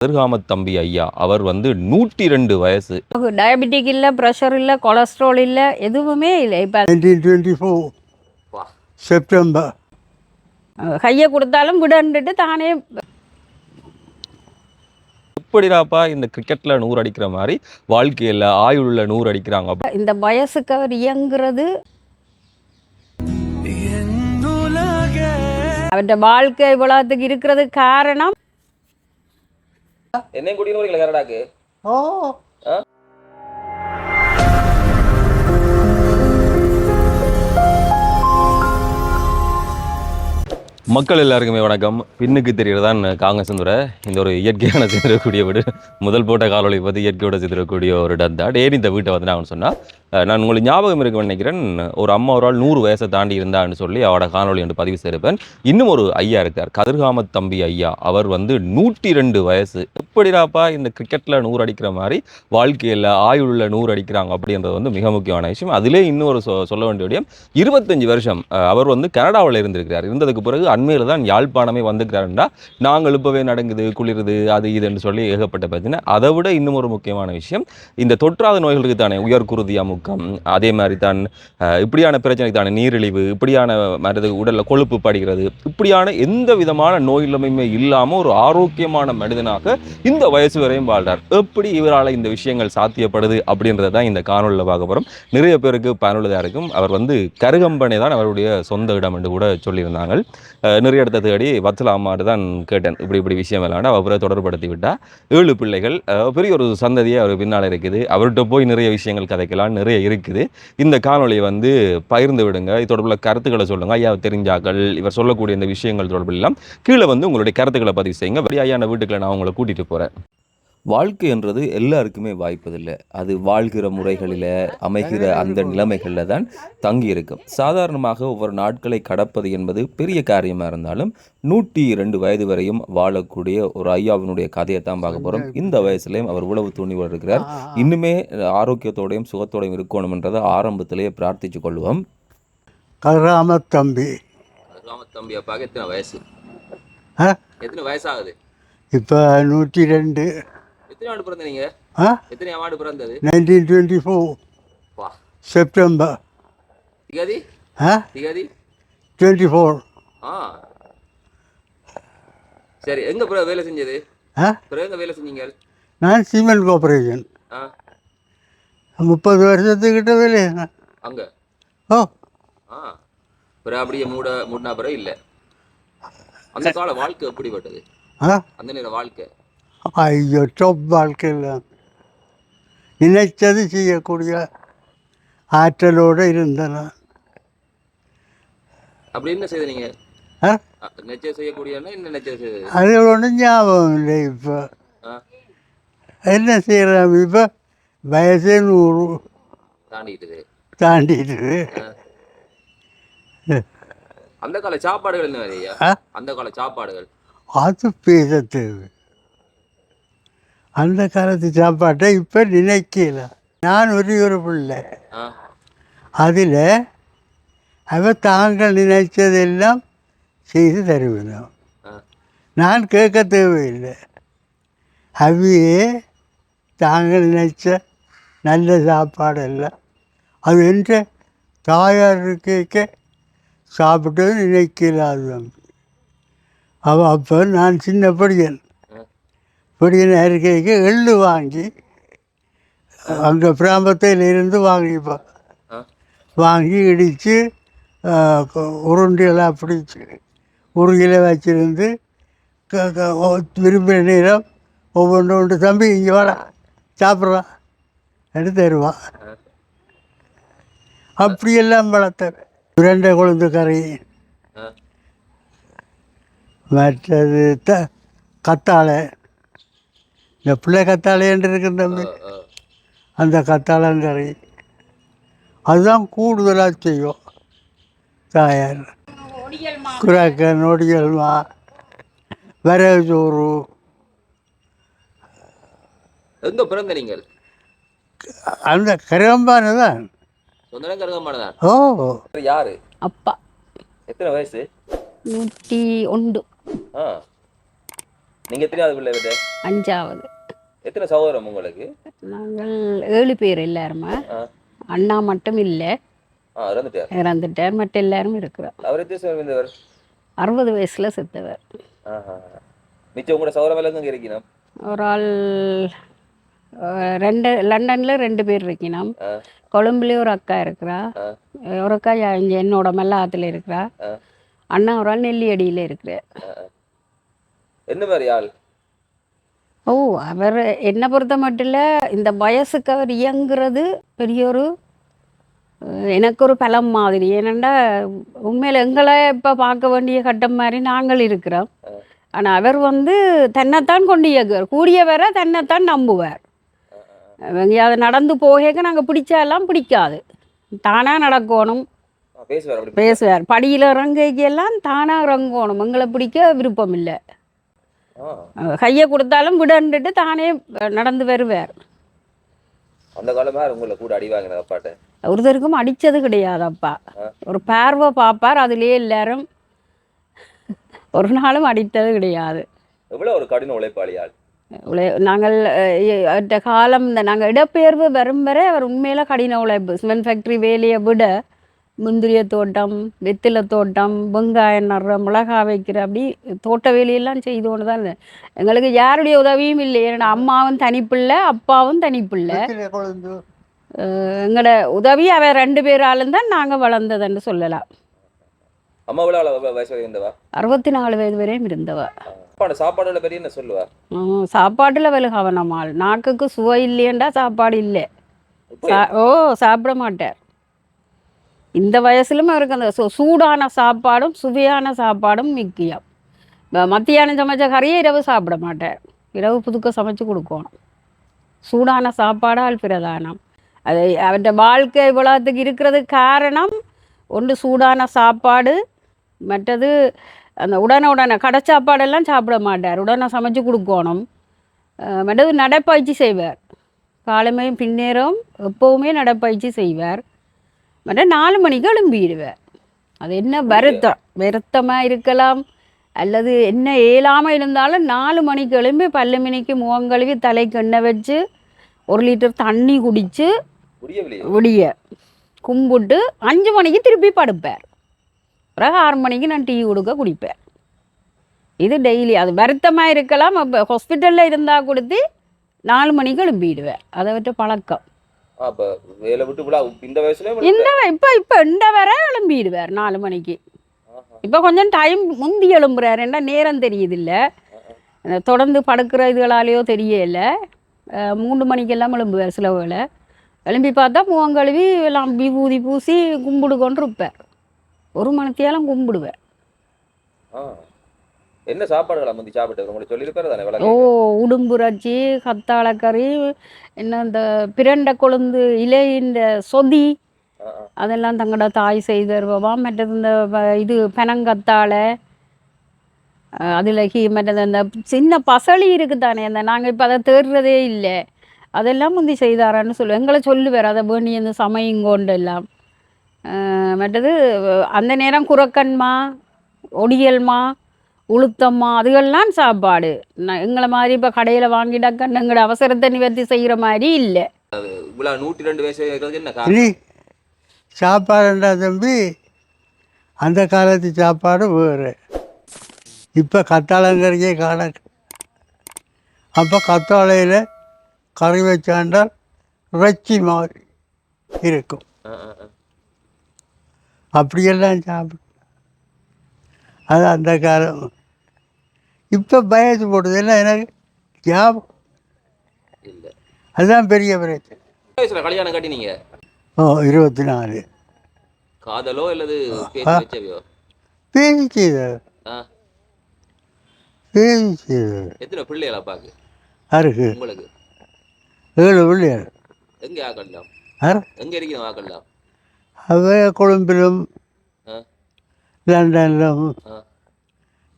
கதிர்காமத் தம்பி ஐயா அவர் வந்து நூற்றி ரெண்டு வயசு டயபெட்டிக் இல்லை ப்ரெஷர் இல்லை கொலஸ்ட்ரால் இல்லை எதுவுமே இல்லை. இப்போ 1924 செப்டம்பர் கையை கொடுத்தாலும் விடன்ட்டு தானே. எப்படிடாப்பா இந்த கிரிக்கெட்ல நூறு அடிக்கிற மாதிரி வாழ்க்கையில ஆயுள்ல நூறு அடிக்கிறாங்க இந்த வயசுக்கு அவர் இயங்குறது. அவர்கிட்ட வாழ்க்கை இவ்வளோத்துக்கு இருக்கிறது காரணம் என்ன குடிநூறு கரடாக்கு? ஓ. மக்கள் எல்லாருக்குமே வணக்கம். பின்னுக்கு தெரியறதான் காங்கிரஸ் துறை இந்த ஒரு இயற்கையான சிந்திரக்கூடிய வீடு. முதல் போட்ட காலொலி பார்த்து இயற்கையோட சிந்திரக்கூடிய ஒரு இடம் தான். ஏன் இந்த வீட்டை வந்து நான் சொன்னால் நான் உங்களுக்கு ஞாபகம் இருக்குன்னு நினைக்கிறேன். ஒரு அம்மா ஒரு ஆள் நூறு வயசை தாண்டி இருந்தான்னு சொல்லி அவட காணொளி என்று பதிவு செய்திருப்பேன். இன்னும் ஒரு ஐயா இருக்கார் கதிர்காமத் தம்பி ஐயா. அவர் வந்து நூற்றி ரெண்டு வயசு. எப்படிடாப்பா இந்த கிரிக்கெட்டில் நூறு அடிக்கிற மாதிரி வாழ்க்கையில் ஆயுளில் நூறு அடிக்கிறாங்க அப்படின்றது வந்து மிக முக்கியமான விஷயம். அதிலே இன்னொரு சொ- சொல்ல வேண்டிய விடயம் இருபத்தஞ்சு வருஷம் அவர் வந்து கனடாவில் இருந்திருக்கிறார். இருந்ததுக்கு பிறகு அண்மையில் தான் யாழ்ப்பாணமே வந்துக்கிறாருண்டா நாங்கள் எழுப்பவே நடங்குது குளிருது அது இதுன்னு சொல்லி ஏகப்பட்ட பிரச்சனை. அதை விட இன்னும் ஒரு முக்கியமான விஷயம் இந்த தொற்றாத நோய்களுக்கு தானே உயர்குருதி அமுக்கம் அதே மாதிரி தான் இப்படியான பிரச்சனைக்கு தானே நீரிழிவு இப்படியான மருந்து உடலில் கொழுப்பு படுகிறது இப்படியான எந்த விதமான நோய் இல்லாமல் ஒரு ஆரோக்கியமான மனிதனாக இந்த வயசு வரையும் வாழ்றார். எப்படி இவரால் இந்த விஷயங்கள் சாத்தியப்படுது அப்படின்றத தான் இந்த காணொலியில் பார்க்க போகிறோம் நிறைய பேருக்கு பயனுள்ளதாக இருக்கும். அவர் வந்து கருகம்பனை தான் அவருடைய சொந்த இடம் என்று கூட சொல்லியிருந்தாங்க நிறைய இடத்த தேடி வத்தல அம்மாட்டு தான் கேட்டேன். இப்படி இப்படி விஷயம் விளாண்டு அவரை தொடர்படுத்தி விட்டா. ஏழு பிள்ளைகள் பெரிய ஒரு சந்ததியாக அவர் பின்னால் இருக்குது. அவர்கிட்ட போய் நிறைய விஷயங்கள் கதைக்கலாம் நிறைய இருக்குது. இந்த காணொலியை வந்து பகிர்ந்து விடுங்க. இது தொடர்பில் கருத்துக்களை சொல்லுங்க. ஐயா தெரிஞ்சாக்கள் இவர் சொல்லக்கூடிய இந்த விஷயங்கள் தொடர்பில் எல்லாம் கீழே வந்து உங்களுடைய கருத்துக்களை பதிவு செய்யுங்க. அப்படி ஐயா வீட்டுக்குள்ள நான் உங்களை கூட்டிட்டு போறேன். வாழ்க்கை என்றது எல்லாருக்குமே வாய்ப்பதில்லை. அது வாழ்கிற முறைகளில் அமைகிற அந்த நிலைமைகளில் தான் தங்கி இருக்கும் சாதாரணமாக ஒவ்வொரு நாட்களை கடப்பது என்பது பெரிய காரியமாக இருந்தாலும் நூற்றி ரெண்டு வயது வரையும் வாழக்கூடிய ஒரு ஐயாவினுடைய கதையை தான் பார்க்க போகிறோம் இந்த வயசுலேயும் அவர் உழவு துணிவோடு இருக்கிறார். இன்னுமே ஆரோக்கியத்தோடையும் சுகத்தோடையும் இருக்கணும்ன்றதை ஆரம்பத்திலேயே பிரார்த்திச்சு கொள்வோம். கதிராம தம்பி. தம்பி அப்பாக்கு எத்தனை வயசு? எத்தனை வயசாகுது? இப்போ நூற்றி ரெண்டு. எத்தனை ஆண்டு பிறந்த நீங்க? எத்தனை ஆண்டு பிறந்தது? நைன்டீன் டுவெண்ட்டி ஃபோர் வா. செப்டம்பர் திகாதி? ஆ? திகாதி? டுவெண்ட்டி ஃபோர் ஆ. சரி எங்க பிறகு வேலை செஞ்சது? ஆ? பிறகு எங்க வேலை செஞ்சீங்க? நான் சீமெண்ட் கார்பரேஷன் ஆ. முப்பது வருஷத்துக்கிட்ட வேலை. அங்க? ஓ. ஆ. பிறகு அப்படியே மூட மூடினா பிறகு இல்லை. அந்த கால வாழ்க்கை எப்படிப்பட்டது? அந்த நேர வாழ்க்கை. ஐயோ டாப் வாழ்க்கையில். நினைச்சது செய்யக்கூடிய ஆற்றலோடு இருந்தேன். அப்படி என்ன செய்த நீங்க ஆ நெச்சை செய்யக்கூடியன்னா என்ன நெச்சை செய்தது. அது ஒன்றும் ஞாபகம் இல்லை இப்போ. என்ன செய்கிறேன் இப்போ? வயசே நூறு. தாண்டிக்கிட்டது தாண்டிடுது அந்த கால சாப்பாடுகள் என்ன அந்த கால சாப்பாடுகள். அது பேச தேவை அந்த காலத்து சாப்பாட்டை இப்போ நினைக்கல. நான் ஒரே ஒரு பிள்ளை. அதில் அவ தாங்கள் நினைச்சதெல்லாம் செய்து தருவினோம் நான் கேட்க தேவையில்லை. அவையே தாங்கள் நினைச்ச நல்ல சாப்பாடெல்லாம் அது என்ற தாயார் கேட்க சாப்பிட்டு நினைக்கலாது அவள் அப்போ நான் சின்ன படியன் ஆ. படியன் இருக்கைக்கு எள்ளு வாங்கி அங்கே பிராம்பத்தில் இருந்து வாங்கிப்போம் வாங்கி இடித்து உருண்டையெல்லாம் பிடிச்சி உருகில வச்சிருந்து விரும்பின நேரம் ஒவ்வொன்று ஒன்று தம்பி இங்கே வாடா சாப்பிட்றான் எடுத்து தருவான் அப்படியெல்லாம் வளர்த்தேன் உருண்டை கொழுந்து கறி மற்றது த கத்தாழை இந்த பிள்ளை கத்தாழைன்னு இருக்கு தம்பி. அந்த கத்தாழங்கறி அதுதான் கூடுதலாக செய்யும். தாயார். குராக்க நொடிகள் மா வரகு சோறு. எங்க பிறந்த நீங்கள்? அந்த கரம்பானு தான் சொந்த கருகம்மானதான் ஓ. யாரு? அப்பா. எத்தனை வயசு? நூற்றி ஒன்று. ஆ. நீங்க எத்தனையாவது பிள்ளை விட்டு அஞ்சாவது. எத்தனை சகோதரம் உங்களுக்கு? நாங்கள் ஏழு பேர் எல்லாருமே. அண்ணா மட்டும் இல்லை. இறந்துட்டார். இறந்துட்டார். மற்ற எல்லாரும் இருக்கிறோம் அவர் எத்தனை அறுபது வயசில் செத்தவர். மிச்சம் உங்களோட சகோதரம் எல்லாம் இருக்கணும்? ஒரு ஆள் ரெண்டு லண்டனில் ரெண்டு பேர் இருக்கணும். ஆ. கொழும்புலேயே ஒரு அக்கா இருக்கிறா. ஒரு அக்கா இங்கே என்னோட மெல்லாத்துல இருக்கிறா. அண்ணா ஒரு ஆள் நெல்லியடியில் இருக்கிற என்ன மாதிரி ஆள்? ஓ அவர் என்னை பொறுத்த மட்டும் இல்லை இந்த வயசுக்கு அவர் இயங்குறது பெரிய ஒரு எனக்கு ஒரு பலம் மாதிரி. ஏனெண்டா உண்மையில் எங்களை இப்போ பார்க்க வேண்டிய கட்டம் மாதிரி நாங்கள் இருக்கிறோம். ஆனால் அவர் வந்து தன்னைத்தான் கொண்டு இயக்குவார். கூடிய வரை தன்னைத்தான் நம்புவார். எங்கேயாவது நடந்து போகக்க நாங்கள் பிடிச்சாலாம் பிடிக்காது. தானாக நடக்கணும். பேசுவார் படியில் இறங்கைக்கெல்லாம் தானாக இறங்கணும். எங்களை பிடிக்க விருப்பம் இல்லை. கையை கொடுத்தாலும் விடன்ட்டு தானே நடந்து வருவார். அந்த காலமா உங்களை கூட அடி அப்பாட்ட? ஒருத்தருக்கும் அடித்தது கிடையாது அப்பா. ஒரு பார்வை பார்ப்பார் அதுலேயே எல்லாரும் ஒரு நாளும் அடித்தது கிடையாது. எவ்வளவு ஒரு கடின உழைப்பாளி ஆள். நாங்கள் காலம் இந்த நாங்கள் இடப்பெயர்வு வரும் வரை அவர் உண்மையில கடின உழைப்பு. சிமெண்ட் ஃபேக்ட்ரி வேலையை விட முந்திரிய தோட்டம் வெத்திலை தோட்டம் வெங்காயம் நடுற மிளகா வைக்கிற அப்படி தோட்ட வேலையெல்லாம் செய்து கொண்டு தான் இருந்தேன். எங்களுக்கு யாருடைய உதவியும் இல்லை. ஏன்னா அம்மாவும் தனிப்பிள்ளை அப்பாவும் தனிப்பிள்ளை. எங்களோட உதவி அவ ரெண்டு பேராலும் தான் நாங்கள் வளர்ந்ததுன்னு சொல்லலாம். அறுபத்தி நாலு வயது வரையும் இருந்தவ. சாப்பாடுல பெரிய என்ன சொல்லுவா? சாப்பாட்டுல வெகு கவனமாள் நாக்குக்கு சுவை இல்லையண்டா சாப்பாடு இல்லை. சா- ஓ சாப்பிட மாட்டார் இந்த வயசுலும் அவருக்கு அந்த சு- சூடான சாப்பாடும் சுவையான சாப்பாடும் முக்கியம். மத்தியானம் சமைச்ச கறியை இரவு சாப்பிட மாட்டார். இரவு புதுக்க சமைச்சு கொடுக்கணும். சூடான சாப்பாடால் பிரதானம். அது அவற்றை வாழ்க்கை இவ்வளோத்துக்கு இருக்கிறது காரணம் ஒன்று சூடான சாப்பாடு மற்றது அந்த உடனே உடனே கடை சாப்பாடெல்லாம் சாப்பிட மாட்டார். உடனே சமைச்சு கொடுக்கணும். மற்றது நடைப்பயிற்சி செய்வார். காலமையும் பின்னேறும் எப்போவுமே நடைப்பயிற்சி செய்வார். மற்ற நாலு மணிக்கு எழும்பிடுவார் அது என்ன வருத்தம். வருத்தமாக இருக்கலாம். அல்லது என்ன இயலாமல் இருந்தாலும் நாலு மணிக்கு எழும்பி பல்லு மணிக்கு முகம் கழுவி தலைக்கு எண்ணெய் வச்சு ஒரு லிட்டர் தண்ணி குடித்து விடிய கும்பிட்டு அஞ்சு மணிக்கு திருப்பி படுப்பார் பிறகு ஆறு மணிக்கு நான் டீ கொடுக்க குடிப்பேன். இது டெய்லி. அது வருத்தமாக இருக்கலாம். அப்போ ஹாஸ்பிட்டலில் இருந்தால் கொடுத்து நாலு மணிக்கு எழும்பிடுவேன். அதை விட்டு பழக்கம். அப்ப வேலை விட்டு விழா இந்த வயசுல இந்த இப்போ இப்போ இந்த வரை எழும்பிடுவார் நாலு மணிக்கு. இப்போ கொஞ்சம் டைம் முந்தி எழும்புறாரு. என்ன நேரம் தெரியுதில்ல. அந்த தொடர்ந்து படுக்கிற இதுகளாலேயோ தெரியல. மூன்று மணிக்கெல்லாம் எழும்புவார் சில வேளை. எழும்பி பார்த்தா முகம் கழுவி எல்லாம் விபூதி பூசி கும்பிடு கொண்டு இருப்பார் ஒரு மணித்தியாலும் கும்பிடுவேன் என்ன சாப்பாடுகளா முந்தி சாப்பிட்டு உங்களுக்கு சொல்லியிருப்பாரு தானே ஓ உடும்புரட்சி கத்தாழக்கறி என்ன இந்த பிரண்டை கொழுந்து இலையின் சொதி. அதெல்லாம் தங்களோட தாய் செய்து தருவாம் மற்றது இந்த இது பெனங்கத்தாழை அதில் கீ மற்றது அந்த சின்ன பசளி இருக்குது தானே அந்த நாங்கள் இப்போ அதை தேடுறதே இல்லை. அதெல்லாம் முந்தி செய்தாரான்னு சொல்லுவேன் எங்களை சொல்லுவார் அதை வேணி அந்த சமயங்கோண்டு எல்லாம். மற்றது அந்த நேரம் குரக்கன்மா ஒடியல்மா உளுத்தம்மா அதுகள்லாம் சாப்பாடு. நான் எங்களை மாதிரி இப்போ கடையில் வாங்கிட்டாக்க எங்களோட அவசரத்தை நிவர்த்தி செய்கிற மாதிரி இல்லை. நூற்றி ரெண்டு வயசு சாப்பாடுண்டா தம்பி அந்த காலத்து சாப்பாடு வேறு. இப்போ கத்தாழங்கறியே காண அப்போ கத்தாழையில் கறி வச்சாண்டால் இறைச்சி மாதிரி இருக்கும். அப்படியெல்லாம் சாப்பிடும் அது அந்த காலம். இப்போ பயத்து போடுது. என்ன எனக்கு இல்ல. அதுதான் பெரிய பிரச்சனை. கல்யாணம் கட்டினீங்க? ஓ இருபத்தி நாலு காதலோ அல்லது பேச்சு வச்சவையோ பேச்சு ஆ. பேச்சு எத்தனை பிள்ளைகள் அப்பாக்கு? அருக்கு உங்களுக்கு. ஏழு பிள்ளைகள். எங்க ஆக்கலாம் எங்க இருக்கணும் ஆக்கலாம் அவ கொழும்பிலும் லண்டனிலும்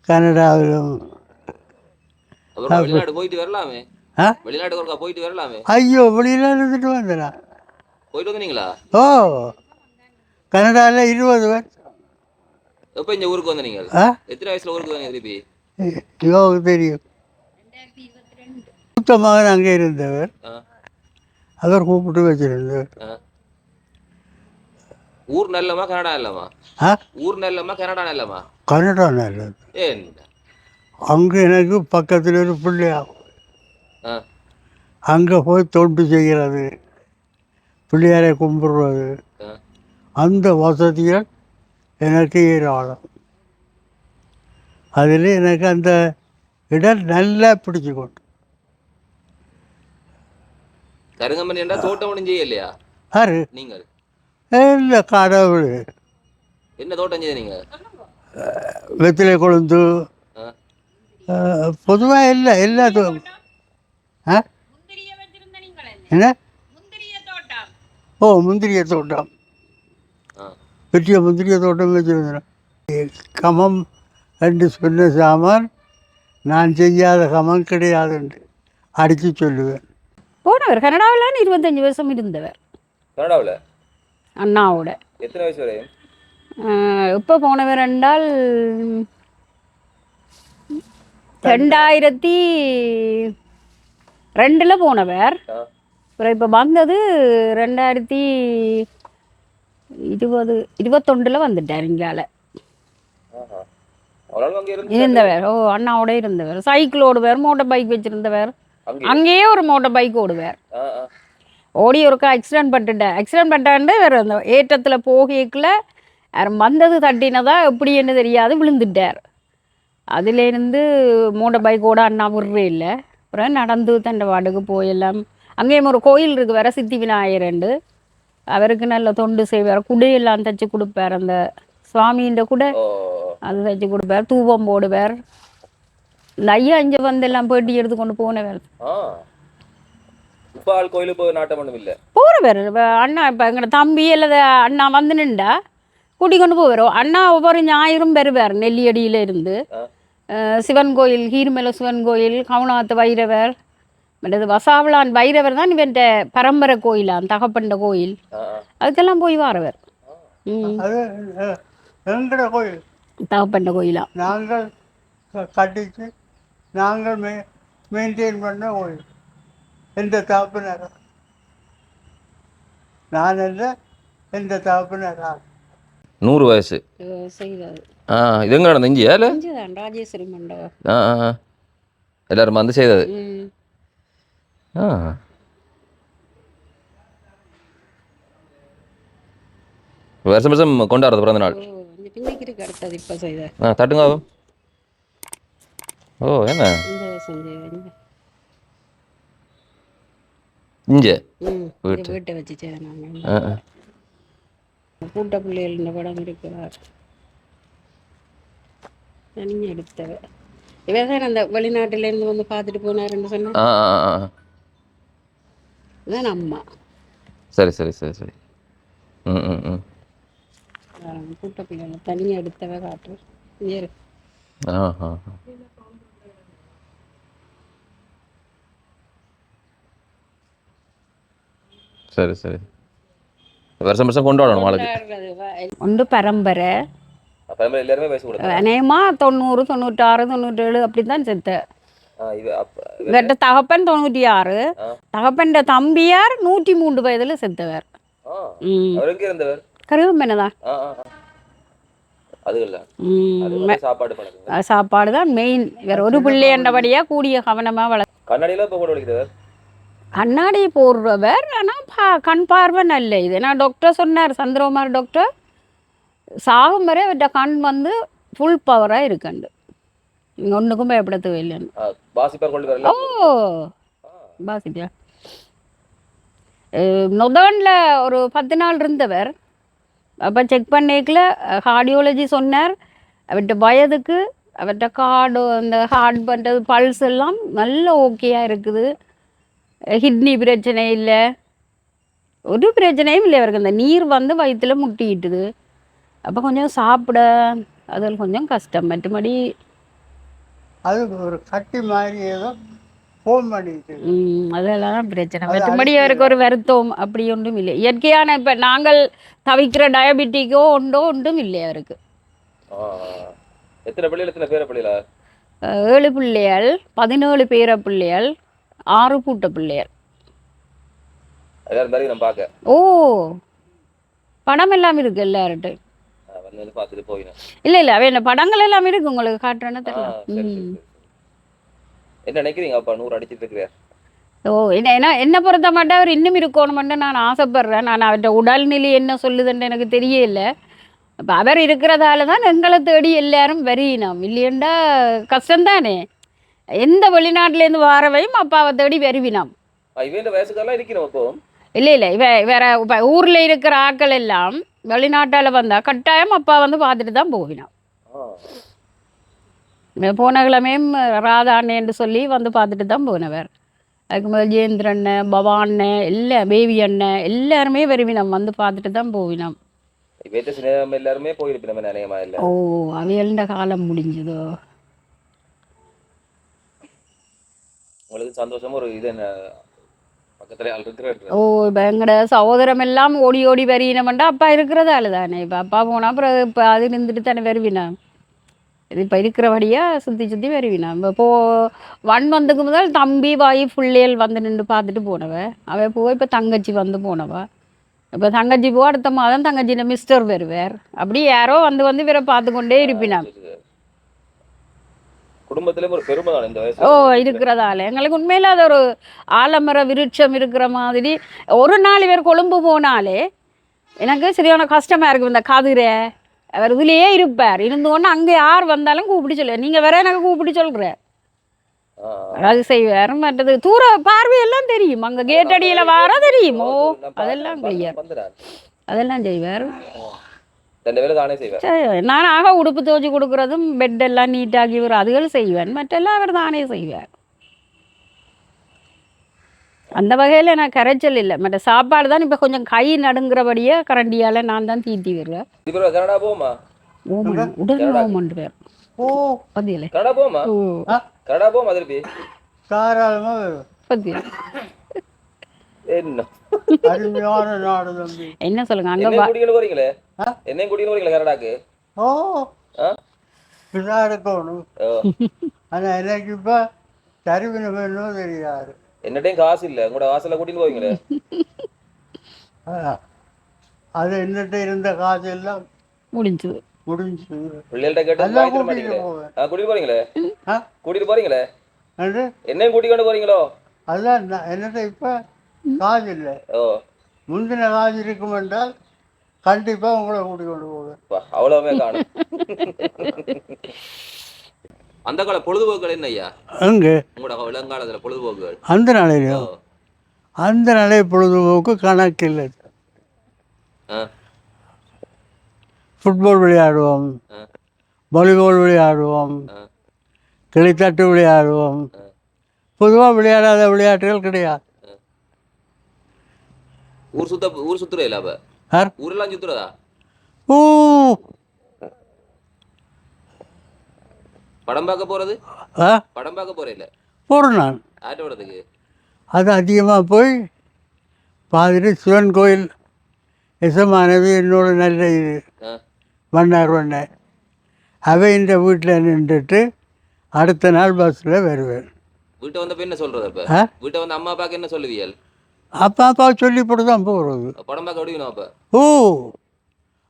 கனடாவிலும் வெளிநாடு போயிட்டு வரலாமே. வெளிநாட்டுக்கு ஒருக்கா போயிட்டு வரலாமே. ஐயோ வெளியெல்லாம் இருந்துட்டு வந்தேன்? போயிட்டு வந்தீங்களா ஓ கனடாவில் இருபது வருஷம் எப்போ இந்த ஊருக்கு வந்தீங்க எத்தனை வயசுல ஊருக்கு வந்தீங்க திருப்பி? யோகு தெரியும். மூத்த மகன் அங்கே இருந்தவர். அவர் கூப்பிட்டு வச்சிருந்தவர். ஊர் நல்லமா கனடா இல்லமா ஊர் நல்லமா கனடா நல்லமா? கன்னடா நல்லது. ஏன் அங்கே எனக்கு பக்கத்தில் ஒரு பிள்ளையாகும் ஆ. அங்கே போய் தொண்டு செய்கிறது பிள்ளையாரை கும்பிடுறது. அந்த வசதிகள் எனக்கு ஏராளம். அதில் எனக்கு அந்த இடம் நல்லா பிடிச்சு கொண்டு கருங்கம்மன் என்றா தோட்டம் ஒன்றும் செய்யலையா? யாரு? நீங்கள் இல்லை கடவுள். என்ன தோட்டம் செய்ய நீங்க? வெத்திலை கொழுந்து. பொதுவாக இல்லை எல்லா தோ ஆ? என்ன? ஓ முந்திரிய தோட்டம். ஆ. பெரிய முந்திரிய தோட்டம் வச்சிருந்தேன். கமம் என்று சொன்ன சாமான் நான் செய்யாத கமம் கிடையாதுன்று அடித்து சொல்லுவேன். போனவர் கனடாவில் இருபத்தஞ்சி வருஷம் இருந்தவர். கனடாவில்? அண்ணாவோட. எத்தனை வயசு வரையும்? இப்போ போனவர் என்றால் ரெண்டாயிரத்தி ரெண்டில் போனவர். ஆ. அப்புறம் இப்போ வந்தது ரெண்டாயிரத்தி இருபது இருபத்தொண்டில் வந்துட்டார் இங்கால. இருந்து இருந்தவர். ஓ அண்ணாவோட இருந்தவர். சைக்கிள் ஓடுவார் மோட்டார் பைக் வச்சுருந்தவர். அங்கே அங்கேயே ஒரு மோட்டார் பைக் ஓடுவார். ஓடி ஒருக்கா ஆக்சிடென்ட் பட்டுட்டேன் ஆக்சிடென்ட் பட்டாண்டு வேறு அந்த ஏற்றத்தில் போகக்குள்ள வந்தது தட்டினதா எப்படின்னு தெரியாது விழுந்துட்டார். அதுலேருந்து மோட்டார் பைக்கோட அண்ணா விடுறே இல்லை. அப்புறம் நடந்து தண்டை வாட்டுக்கு போயெல்லாம். அங்கேயும் ஒரு கோயில் இருக்குது வேற சித்தி விநாயகர்ண்டு அவருக்கு நல்ல தொண்டு செய்வார். குடையெல்லாம் தைச்சு கொடுப்பார் அந்த சுவாமின்ற குடை. அது தைச்சு கொடுப்பார். தூபம் போடுவார். இந்த ஐயா இங்கே வந்து எல்லாம் பேட்டி எடுத்து கொண்டு போனவர். ஆ. இப்போ ஆள் கோயிலுக்கு போய் நாட்டம் ஒன்றும் இல்லை. போகிறவர் அண்ணா இப்போ எங்களோட தம்பி அல்லது அண்ணா வந்து நின்றா கூட்டி கொண்டு போவார் அண்ணா ஒவ்வொரு ஞாயிறும் பெறுவார் நெல்லியடியில இருந்து ஆ. அஹ் சிவன் கோயில் கீர்மலை சிவன் கோயில் கவுனாத்து வைரவர் மற்றது வசாவளான் வைரவர் தான் இவன்ட்ட பரம்பரை கோயிலான் தகப்பண்ட கோயில் அதுக்கெல்லாம் போய் வாரவர் கோயில் தகப்பண்ட கோயிலா நாங்கள் கட்டிச்சு நாங்கள் மெ மெயின்டைன் பண்ண கோயில் எந்த தகப்பினர் நான் அல்ல எந்த தகப்பினர் நூறு வயசு. ஆ இது எங்கே நடந்த? இஞ்சியா இல்லை? ராஜேஸ்வரி மண்டபம் ஆ ஆ. எல்லாரும் வந்து செய்தது. ஆ. வருஷம் வருஷம் கொண்டாடுறது பிறந்த நாள். ஆ தட்டுங்க ஆகும். ஓ என்ன? இங்கே வீட்டு. வச்சு கூட்ட பிள்ளைகள் இந்த படம் இருக்கிறார் தனியாக எடுத்தவ. இவன் தான் அந்த வெளிநாட்டிலேருந்து வந்து பார்த்துட்டு போனாருன்னு சொன்னா? ஆ ஆ ஆ, ஆ இதான் அம்மா. சரி சரி சரி சரி. ம் பிள்ளைகள் தனியாக எடுத்தவ காட்டு இங்கே இருக்கு. சரி சரி. வருஷம் வருஷம் கொண்டாடணும் நாளைக்கு ஒன்று பரம்பரை. அநேகமா தொண்ணூறு தொண்ணூற்றாறு தொண்ணூற்றேழு அப்படி தான் செத்த இவர்கிட்ட தகப்பன் தொண்ணூற்றி ஆறு. தகப்பன் தம்பியார் நூற்றி மூன்று வயதில் செத்தவர். ஆ. ம். அவர் எங்கே இருந்தவர்? கருவம்பனை தான். ஆ ஆ ஆ. அது இல்லை. ம். அது வந்து சாப்பாடு தான் மெயின் வேற ஒரு பிள்ளைன்றபடியாக கூடிய கவனமாக வள கண்ணாடியில் இப்போ கூட வலிக்கிறவர் கண்ணாடி போடுறவர் ஆனால் பா கண் பார்வை நல்ல இது. நான் டாக்டர் சொன்னார் சந்திரகுமார் டாக்டர் சாகும் வரை அவர்கிட்ட கண் வந்து ஃபுல் பவராக இருக்குண்டு. இங்கே ஒன்றுக்கும் பயப்பட தேவையில்லைன்னு. வரல. ஓ! பாசிட்டியா நொதனில் ஒரு பத்து நாள் இருந்தவர். அப்போ செக் பண்ணிக்கல. கார்டியோலஜி சொன்னார். அவர்கிட்ட வயதுக்கு அவர்கிட்ட கார்டு அந்த ஹார்ட் பண்ணுறது பல்ஸ் எல்லாம் நல்ல ஓகேயாக இருக்குது. கிட்னி பிரச்சனை இல்லை. ஒரு பிரச்சனையும் இல்லை அவருக்கு அந்த நீர் வந்து வயிற்றுல முட்டிக்கிட்டுது. அப்போ கொஞ்சம் சாப்பிட. அதில் கொஞ்சம் கஷ்டம். மற்றபடி அது ஒரு கட்டி மாதிரி ஏதோ ஃபோன் பண்ணிட்டு ம், அதெல்லாம் பிரச்சனை. மற்றபடி அவருக்கு ஒரு வருத்தம். அப்படி ஒன்றும் இல்லை. இயற்கையான இப்போ நாங்கள் தவிக்கிற டயபெட்டிக்கோ ஒன்றோ ஒன்றும் இல்லை அவருக்கு. எத்தனை பிள்ளைகள்? எத்தனை பேர பிள்ளைகளா ஏழு பிள்ளைகள் பதினேழு பேர பிள்ளைகள் ஆறு பூட்ட பார்க்க. ஓ படம் எல்லாம் இருக்கு போயினேன் இல்லை இல்லை அவ என்ன படங்கள் எல்லாம் இருக்கு உங்களுக்கு காட்டுறேன்னு தெரியல. என்ன நினைக்கிறீங்க அப்பா நூறு அடிச்சிட்டு இருக்கிறார் ஓ என்ன என்ன என்னை பொறுத்த மட்டும் அவர் இன்னும் இருக்கணுமென்று நான் ஆசைப்படுறேன். நான் அவர்கிட்ட உடல்நிலை என்ன சொல்லுதுன்னு எனக்கு தெரியல. அவர் இருக்கிறதால தான் எங்களை தேடி எல்லாரும் வரியினோம். இல்லையண்டா கஷ்டம்தானே? எந்த வெளிநாட்டிலேருந்து வாரவையும் அப்பாவை தேடி வருவினோம். இல்லை இல்லை. இவ வேற ஊரில் இருக்கிற ஆட்கள் எல்லாம் வெளிநாட்டால் வந்தால் கட்டாயம் அப்பா வந்து பார்த்துட்டு தான். இவன் போன கிழமையும் ராதா அண்ணேன்னு சொல்லி வந்து பார்த்துட்டு தான் போனவர். அதுக்கு முதல் ஜெயேந்திர அண்ணன் பவான் எல்லாம் பேபி அண்ணன் எல்லாருமே வருவினோம் வந்து பார்த்துட்டு தான் போவினோம். எல்லாருமே இல்ல? ஓ அவையல்ட காலம் முடிஞ்சதோ? உங்களுக்கு சந்தோஷமா ஒரு இது என்ன? ஓ இப்போ எங்கட சகோதரம் எல்லாம் ஓடி ஓடி வரினமெண்டா அப்பா இருக்கிறதால தானே இப்போ அப்பா போனால் அப்புறம் இப்போ அது இருந்துட்டு தானே வருவினா? இது இப்போ இருக்கிறபடியாக சுற்றி சுற்றி வருவினா? இப்போ ஒன் மந்த்துக்கு முதல் தம்பி வாய் பிள்ளைகள் வந்து நின்று பார்த்துட்டு போனவ. அவ போய் இப்போ தங்கச்சி வந்து போனவ. இப்போ தங்கச்சி போ அடுத்த மாதம் தங்கச்சின மிஸ்டர் வருவார். அப்படி யாரோ வந்து வந்து இவரை பார்த்து கொண்டே இருப்பினான் குடும்பத்திலே ஒரு பெருமை தான் இந்த வயசு ஓ இருக்கிறதால எங்களுக்கு உண்மையில அது ஒரு ஆலமர விருட்சம் இருக்கிற மாதிரி. ஒரு நாள் இவர் கொழும்பு போனாலே எனக்கு சரியான கஷ்டமா இருக்கும் இந்த கதிரை. அவர் இதுலயே இருப்பார். இருந்தோன்னு அங்கே யார் வந்தாலும் கூப்பிட்டு சொல்லுவார். நீங்க வேற எனக்கு கூப்பிட்டு சொல்ற. ஆ, அது செய்வார். மற்றது தூர பார்வையெல்லாம் தெரியும். அங்க கேட் அடியில வார தெரியும்? ஓ அதெல்லாம் கிளியர். அதெல்லாம் செய்வார். ரெண்டு வேலை தானே செய்வேன். சரி, நான் ஆக உடுப்பு துவச்சி கொடுக்குறதும் பெட் எல்லாம் நீட்டாக்கி வரும் அதுகள் செய்வேன். மற்றெல்லாம் அவர் தானே செய்வார். அந்த வகையில் நான் கரைச்சல் இல்லை. மற்ற சாப்பாடு தான் இப்போ கொஞ்சம் கை நடுங்கிறபடியே கரண்டியால் நான் தான் தீட்டி வருவேன் கனடா போமா? ஓமன் உடனே ஓமன் பேர். ஓ. பதியலை கனடா போமா? கனடா போமா திருப்பி தாராளமாக பதியல் என்ன? அருமையான நாடு தம்பி. என்ன சொல்லுங்க அங்கே கூட்டிட்டு போறீங்களே? ஆ? என்னையும் கூட்டிட்டு போறீங்களே கனடாக்கு ஓ? இப்படிதான் இருக்கணும். ஓ. ஆனால் எனக்கு இப்போ தருவின வேணும் தெரியாது. என்னட்டையும் காசு இல்ல. உங்களோட காசுல கூட்டிட்டு போவீங்களே. அது என்னட்ட இருந்த காசு எல்லாம் முடிஞ்சது. முடிஞ்சு பிள்ளைகள்ட்ட கேட்டு மாட்டீங்களே? கூட்டிட்டு போறீங்களே? கூட்டிட்டு போறீங்களே? என்னையும் கூட்டிட்டு கொண்டு போறீங்களோ? அதான் என்னட்ட இப்போ காசு இல்லை ஓ. முந்தின காசு இருக்கும் என்றால் கண்டிப்பாக உங்களை கூட்டி கொண்டு போவேன். அவ்வளவுமே காணும். அந்த கால பொழுதுபோக்குகள் என்ன ஐயா? அங்கே உங்களோட இளங்காலத்துல பொழுதுபோக்குகள். அந்த நாளையிலோ. அந்த நாளை பொழுதுபோக்கு கணக்கில்லை ஆ, ஃபுட்பால் விளையாடுவோம். வாலிபால் விளையாடுவோம். கிளித்தட்டு விளையாடுவோம். பொதுவாக விளையாடாத விளையாட்டுகள் கிடையாது. ஊர் சுத்த ஊர் சுத்துற இல்ல அப்ப? யார்? ஊரெல்லாம் சுத்துறதா? ஓ படம் பார்க்க போறது? படம் பார்க்க போறே இல்ல? போகிறேன் நான். ஆட்ட விடுறதுக்கு அது அதிகமாக போய் பார்த்துட்டு சிவன் கோயில் எசமானது என்னோட நல்ல இது. மன்னார் வண்ண. அவை இந்த வீட்டில் நின்றுட்டு அடுத்த நாள் பஸ்ஸில் வருவேன். வீட்டை வந்தப்ப என்ன சொல்றது அப்ப? வீட்டை வந்து அம்மா அப்பாக்கு என்ன சொல்லுவியல்? அப்பா அப்பா சொல்லி போட்டு தான் போகிறது படம் பார்க்க விடுவீங்க அப்போ? ஓ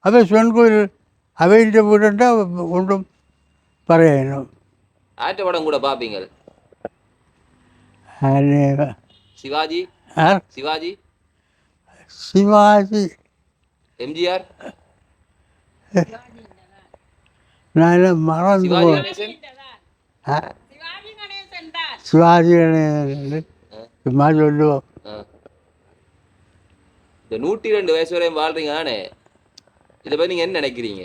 அப்போ சிவன் கோயில் அவையிட்ட வீடுண்டா ஒன்றும் பறையணும். ஆற்ற படம் கூட பார்ப்பீங்க சிவாஜி? சிவாஜி? சிவாஜி. எம்ஜிஆர்? நான் மறந்து சிவாஜி சிவாஜி சும்மா சொல்லுவோம் இந்த நூற்றி ரெண்டு வயசு வரையும் வாழ்றீங்க தானே? இதை பற்றி நீங்கள் என்ன நினைக்கிறீங்க?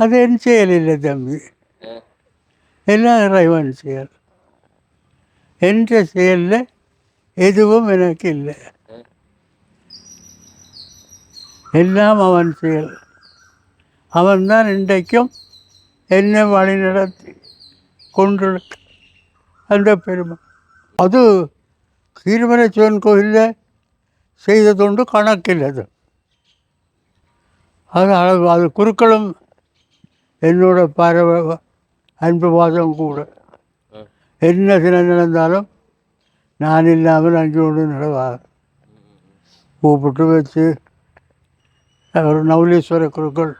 அது என் செயல் இல்லை தம்பி. எல்லாம் இறைவன் செயல். என்ற செயலில் எதுவும் எனக்கு இல்லை. எல்லாம் அவன் செயல். அவன்தான் இன்றைக்கும் என்னை வழிநடத்தி கொண்டிருக்க அந்த பெருமை அது கீழ்மலை சிவன் கோயிலில் செய்த தொண்டு கணக்கில்லது அது. அளவு அது குருக்களும் என்னோட பரவ அன்பு வாதம் கூட. என்ன சில நடந்தாலும் நான் இல்லாமல் அங்கே ஒன்று நடவார். கூப்பிட்டு வச்சு ஒரு நவுலீஸ்வர குருக்கள்.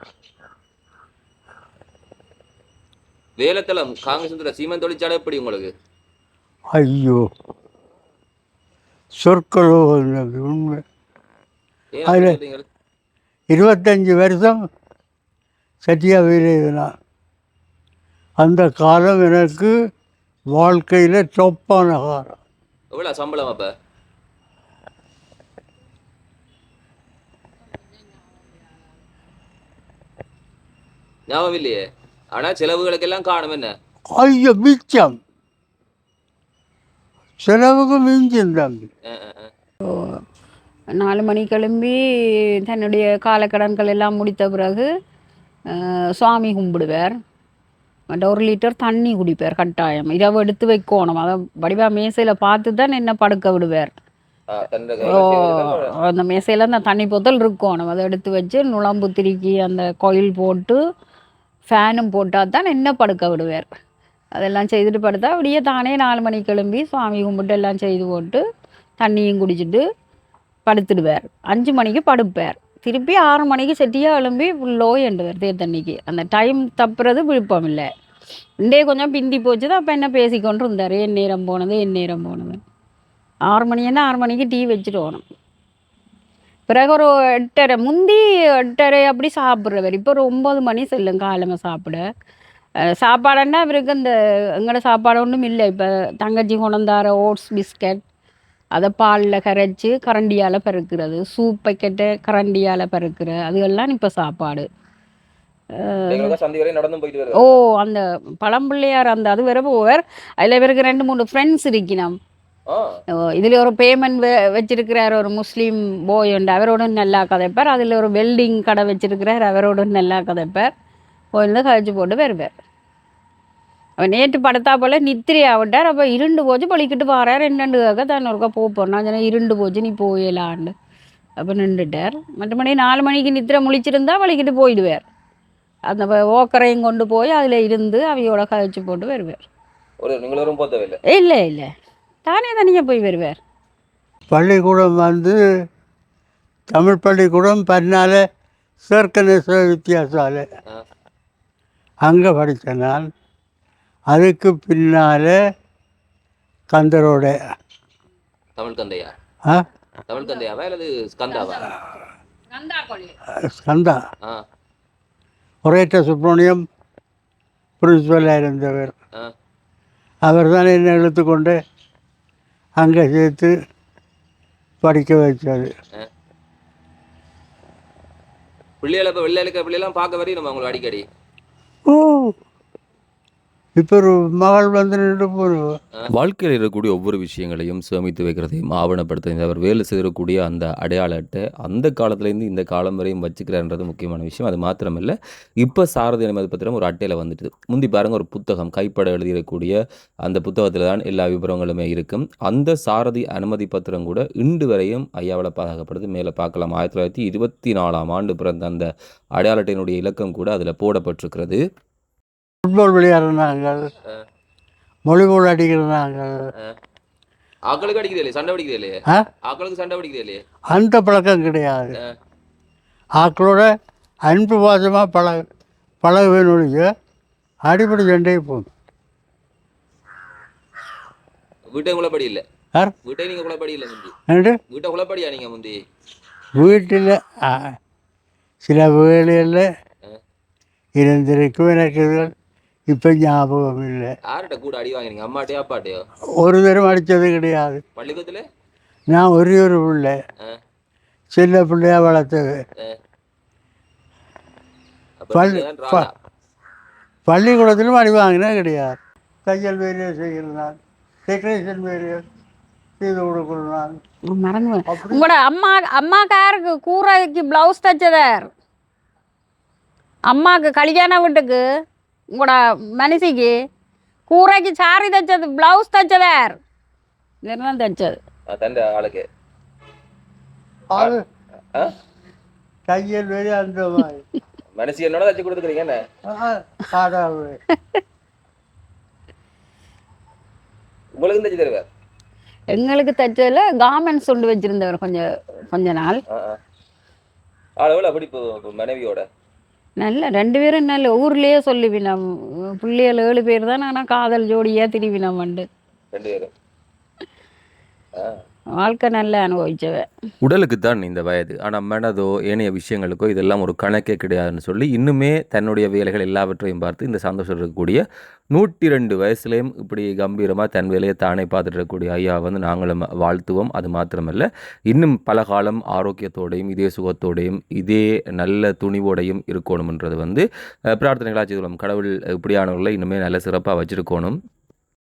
வேலத்தலம் காங்கேசந்துர சீமன் தொழிற்சாலை எப்படி உங்களுக்கு? ஐயோ. சொற்களோ உண்மை. அதுல-? இருபத்தஞ்சி வருஷம் சட்டியாக வீரேதுனா அந்த காலம் எனக்கு வாழ்க்கையில் சொப்பான காலம். எவ்வளவு சம்பளம் அப்ப? ஞாபகம் இல்லையே? ஆனா செலவுகளுக்கெல்லாம் காணும் என்ன? ஐயோ மிச்சம். செலவுக்கு மிஞ்சும் தம்பி. நாலு மணி கிளம்பி தன்னுடைய காலக்கடன்கள் எல்லாம் முடித்த பிறகு சுவாமி கும்பிடுவார். மற்ற ஒரு லிட்டர் தண்ணி குடிப்பார் கட்டாயம். இரவு எடுத்து வைக்கணும். அதை வடிவா மேசையில் பார்த்து தான் என்ன படுக்க விடுவார். ஆ, தன்னுடைய ஓ அந்த மேசையில் அந்த தண்ணி போத்தல் இருக்கணும். அதை எடுத்து வச்சு நுழம்பு திருக்கி அந்த கோயில் போட்டு ஃபேனும் போட்டால் தான் என்ன படுக்க விடுவார். அதெல்லாம் செய்துட்டு படுத்தா அப்படியே தானே நாலு மணிக்கு கிளம்பி சுவாமி கும்பிட்டு எல்லாம் செய்து போட்டு தண்ணியும் குடிச்சிட்டு படுத்துடுவார். அஞ்சு மணிக்கு படுப்பார். திருப்பி ஆறு மணிக்கு செட்டியாக எழும்பி லோ எண்டுவார் தேத்தண்ணிக்கு அந்த டைம் தப்புறது விழுப்பம் இல்லை இண்டே கொஞ்சம் பிந்தி போச்சு தான் அப்போ என்ன பேசிக்கொண்டு இருந்தார் என் நேரம் போனது என் நேரம் போனது. ஆறு மணின்னா ஆறு மணிக்கு டீ வச்சுட்டு போகணும். பிறகு ஒரு எட்டரை முந்தி எட்டரை அப்படி சாப்பிட்றவர். இப்போ ஒரு ஒம்பது மணி செல்லும் காலமாக சாப்பிட. சாப்பாடுன்னா இவருக்கு இந்த எங்களோட சாப்பாடு ஒன்றும் இல்லை. இப்போ தங்கச்சி கொண்டார ஓட்ஸ் பிஸ்கட் அதை பாலில் கரைச்சி கரண்டியால் பருக்கிறது சூப் பேக்கெட்டை கரண்டியால் பருக்கிற அதுகெல்லாம் இப்போ சாப்பாடு. ஓ அந்த பழம்பிள்ளையார் அந்த அது வேற போவார். அதில் இவருக்கு ரெண்டு மூணு ஃப்ரெண்ட்ஸ் இருக்கணும். இதில் ஒரு பேமெண்ட் வெ வச்சிருக்கிறார் ஒரு முஸ்லீம் போய் உண்டு. அவரோட நல்லா கதைப்பார். அதில் ஒரு வெல்டிங் கடை வச்சிருக்கிறார். அவரோட நல்லா கதைப்பார். போயிருந்து கழிச்சு போட்டு வருவார். அவன் நேற்று படுத்தா போல நித்திரை ஆவிட்டார் அப்போ இருண்டு போச்சு பழிக்கிட்டு பாறார் என்னண்டுக்காக தான் ஒருக்கா போக போறேன் நான் இருண்டு போச்சு நீ போயலான்னு அப்போ நின்றுட்டார். மற்றபடி நாலு மணிக்கு நித்திரை முழிச்சிருந்தா வலிக்கிட்டு போயிடுவார். அந்த ஓக்கரையும் கொண்டு போய் அதில் இருந்து அவையோட கழிச்சு போட்டு வருவார். இல்லை இல்லை இல்லை. தானே தனியாக போய் வருவார். பள்ளிக்கூடம் வந்து தமிழ் பள்ளிக்கூடம் பன்னால சேர்க்கநேஸ்வர வித்தியாசாலை. அங்கே படித்தேன் நான் அதுக்கு பின்னால் கந்தரோட. தமிழ் கந்தையா ஆ? தமிழ் கந்தையாவா அல்லது ஸ்கந்தாவா? ஸ்கந்தா ஆ. ஒரேட்ட சுப்பிரமணியம் பிரின்சிபலாக இருந்தவர். ஆ. அவர் தான் என்னை இழுத்துக்கொண்டு அங்கே சேர்த்து படிக்க வச்சார். பிள்ளைகளை இப்போ வெள்ளை இருக்க பிள்ளைலாம் பார்க்க வரையும் நம்ம உங்களை அடிக்கடி? ஓ இப்போ ஒரு மகள் வந்து நின்று வாழ்க்கையில் இருக்கக்கூடிய ஒவ்வொரு விஷயங்களையும் சேமித்து வைக்கிறதையும் ஆவணப்படுத்துறது அவர் வேலை செய்யக்கூடிய அந்த அடையாள அட்டை அந்த காலத்துலேருந்து இந்த காலம் வரையும் வச்சுக்கிறார்ன்றது முக்கியமான விஷயம். அது மாத்திரமில்லை இப்போ சாரதி அனுமதி பத்திரம் ஒரு அட்டையில் வந்துட்டு முந்தி பாருங்க ஒரு புத்தகம் கைப்பட எழுதியிருக்கக்கூடிய அந்த புத்தகத்தில் தான் எல்லா விவரங்களுமே இருக்கும். அந்த சாரதி அனுமதி பத்திரம் கூட இன்று வரையும் ஐயாவில் பாதுகாக்கப்படுது. மேலே பார்க்கலாம். ஆயிரத்தி தொள்ளாயிரத்தி இருபத்தி நாலாம் ஆண்டு பிறந்த அந்த அடையாள அட்டையினுடைய இலக்கம் கூட அதில் போடப்பட்டிருக்கிறது. ஃபுட்பால் வாலிபால் அடிக்கிறாங்க ஆக்களுக்கு அடிக்கிறே இல்லையே? சண்டை பிடிக்கிறே இல்லையே? ஆக்களுக்கு சண்டை பிடிக்கிறே இல்லையே? அந்த பழக்கம் கிடையாது. ஆக்களோட அன்பு பாசமாக பழக பழகுவேனுடைய அடிப்படை சண்டையை போகும் வீட்டை குளப்படி இல்லை. யார் வீட்டை நீங்கள் குளப்படி இல்லை முந்தி. என்று வீட்டை குளப்படியா நீங்கள் முந்தி? வீட்டில் சில வேலையில் இருந்திருக்கும் எனக்கு இப்போ ஞாபகம் இல்லை யார்கிட்ட கூட அடி வாங்கினீங்க? அம்மாட்டையோ அப்பாட்டையோ? ஒரு தரம் அடித்தது கிடையாது. பள்ளிக்கூடத்துல? நான் ஒரே ஒரு பிள்ளை. சின்ன பிள்ளையா வளர்த்தது. பள்ளி-. பள்ளிக்கூடத்திலும் அடி வாங்கினே கிடையாது. தையல் வேலையை செய்கிறேன். நான் டெக்கரேஷன் வேலையை செய்து கொடுக்குறேன். மறந்து உங்களோட அம்மா அம்மாக்காருக்கு கூரைக்கு ப்ளவுஸ் தைச்சதார். அம்மாவுக்கு கல்யாண வீட்டுக்கு உங்களோட மனுஷிக்கு கூரைக்கு சாரி தைச்சது ப்ளவுஸ் தைச்சதார் இதெல்லாம் தைச்சது. ஆ, தந்த ஆளுக்கு. அது ஆ? தையல் வேலை அந்த மாதிரி மனசு என்னோட தச்சு கொடுத்துக்கிறீங்க என்ன? கடவுளே. உங்களுக்கு இந்த தருவார் எங்களுக்கு தைச்சதில் கார்மெண்ட்ஸ் கொண்டு வச்சிருந்தவர் கொஞ்சம் கொஞ்ச நாள். அளவில் அப்படி மனைவியோட? நல்ல ரெண்டு பேரும் நல்ல ஊர்லேயே சொல்லுவினோம் பிள்ளைகள் ஏழு பேர் தான் ஆனால் காதல் ஜோடியாக திருவினோம் வந்து ரெண்டு பேரும். வாழ்க்கை நல்லா அனுபவிச்சவன் உடலுக்கு தான் இந்த வயது. ஆனால் மனதோ ஏனைய விஷயங்களுக்கோ இதெல்லாம் ஒரு கணக்கே கிடையாதுன்னு சொல்லி இன்னுமே தன்னுடைய வேலைகள் எல்லாவற்றையும் பார்த்து இந்த சந்தோஷம் இருக்கக்கூடிய நூற்றி ரெண்டு வயசுலேயும் இப்படி கம்பீரமாக தன் வேலையை தானே பார்த்துட்டு இருக்கக்கூடிய ஐயா வந்து நாங்களும் வாழ்த்துவோம். அது மாத்திரமல்ல இன்னும் பல காலம் ஆரோக்கியத்தோடையும் இதே சுகத்தோடையும் இதே நல்ல துணிவோடையும் இருக்கணும்ன்றது வந்து பிரார்த்தனைகளாக செய்துள்ளோம் கடவுள் இப்படியானவர்களை இன்னுமே நல்ல சிறப்பாக வச்சுருக்கணும்.